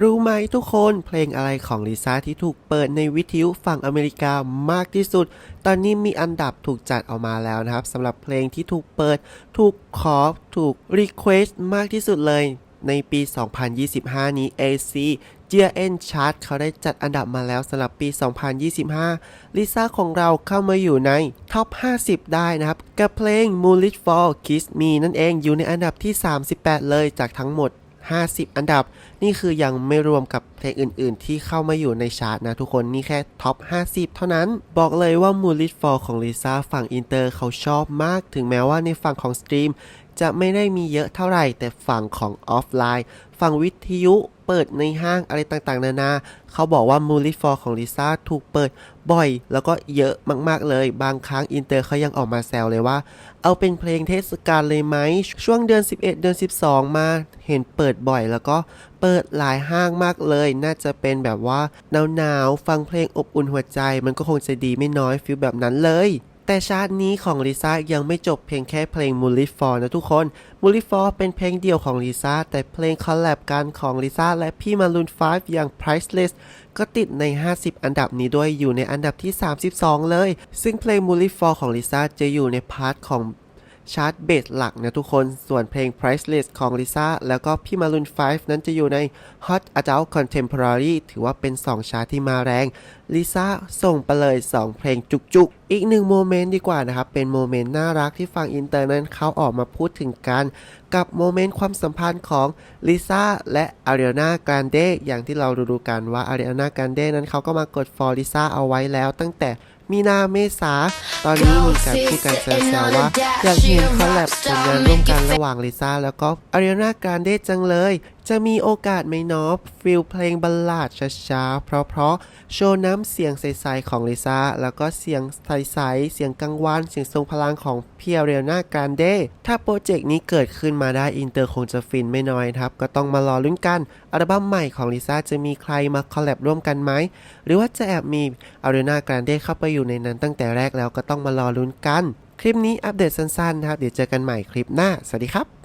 รู้ไหมทุกคนเพลงอะไรของลิซ่าที่ถูกเปิดในวิทยุฝั่งอเมริกามากที่สุด ตอนนี้มีอันดับถูกจัดออกมาแล้วนะครับสำหรับเพลงที่ถูกเปิด ถูกขอถูกรีเควสต์มากที่สุดเลย ในปี 2025 นี้ AC g e n Chart เขาได้จัดอันดับมาแล้วสำหรับปี 2025 ลิซ่าของเราเข้ามาอยู่ในท็อป 50 ได้นะครับ กับเพลง Moonlit Fall Kiss Me นั่นเองอยู่ในอันดับที่ 38 เลยจากทั้งหมด 50 อันดับ นี่คือยังไม่รวมกับเพลงอื่นๆ ที่เข้ามาอยู่ในชาร์ตนะทุกคนนี่แค่ท็อป 50 เท่านั้น บอกเลยว่ามูลิตฟอร์ของลิซ่าฝั่งอินเตอร์เขาชอบมาก ถึงแม้ว่าในฝั่งของสตรีมจะไม่ได้มีเยอะเท่าไหร่ แต่ฝั่งของออฟไลน์ ฝั่งวิทยุ เปิดในห้างอะไรต่างๆ นานา เขาบอกว่า m o o n l i t Fall ของลิซ่าถูกเปิดบ่อย แล้วก็เยอะมากๆเลย บางครั้งอินเตอร์เขายังออกมาแซวเลยว่า เอาเป็นเพลงเทศกาลเลยไหม ช่วงเดือน 11 เดือน 12 มาเห็นเปิดบ่อย แล้วก็เปิดหลายห้างมากเลย น่าจะเป็นแบบว่าหนาวๆฟังเพลงอบอุ่นหัวใจ มันก็คงจะดีไม่น้อยฟิลแบบนั้นเลย แต่ชาตินี้ของลิซ่ายังไม่จบเพียงแค่เพลง m o o n l i t Fall นะทุกคน m o o n l i t Fall เป็นเพลงเดียวของลิซ่าแต่เพลงคอลแลบกันของลิซ่าและพี่มารุน5อย่าง Priceless ก็ติดใน 50 อันดับนี้ด้วยอยู่ในอันดับที่ 32 เลย ซึ่งเพลง m o o n l i t Fall ของลิซ่าจะอยู่ในพาร์ทของ ชาร์ตเบสหลักนะทุกคน ส่วนเพลง Priceless ของลิซ่าแล้วก็พี่มารุน5 นั้นจะอยู่ใน Hot Adult Contemporary ถือว่าเป็น 2 ชาร์ตที่มาแรงลิซ่าส่งไปเลย 2 เพลงจุกๆ อีกหนึ่งโมเมนต์ดีกว่านะครับ เป็นโมเมนต์น่ารักที่ฟังอินเตอร์นั้นเขาออกมาพูดถึงกัน กับโมเมนต์ความสัมพันธ์ของลิซ่าและอาริ a นาการเดอย่างที่เรารู้ๆกันว่าอาริ a นาการเดนั้นเขาก็มากดฟอลลิซ่าเอาไว้แล้วตั้งแต่ มีนาเมษา ตอนนี้มีการพูดกันแซวๆว่า อยากเห็นคอลแลบผลงานร่วมกันระหว่างลิซ่าแล้วก็อาริ a นาการเดจังเลย จะมีโอกาสไหมเนาะฟิลเพลงบัลลาดช้าๆ เพราะๆ โชว์น้ำเสียงใสๆของลิซ่า แล้วก็เสียงใสๆ เสียงกังวานเสียงทรงพลังของพี่อาเรียนาการเดถ้าโปรเจกต์นี้เกิดขึ้นมาได้อินเตอร์คงจะฟินไม่น้อยครับ ก็ต้องมารอลุ้นกัน อัลบั้มใหม่ของลิซ่าจะมีใครมาคอลแลบร่วมกันไหม หรือว่าจะแอบมีอารีนาการเดเข้าไปอยู่ในนั้นตั้งแต่แรกแล้วก็ต้องมารอลุ้นกัน คลิปนี้อัปเดตสั้นๆ นะครับ เดี๋ยวเจอกันใหม่คลิปหน้า สวัสดีครับ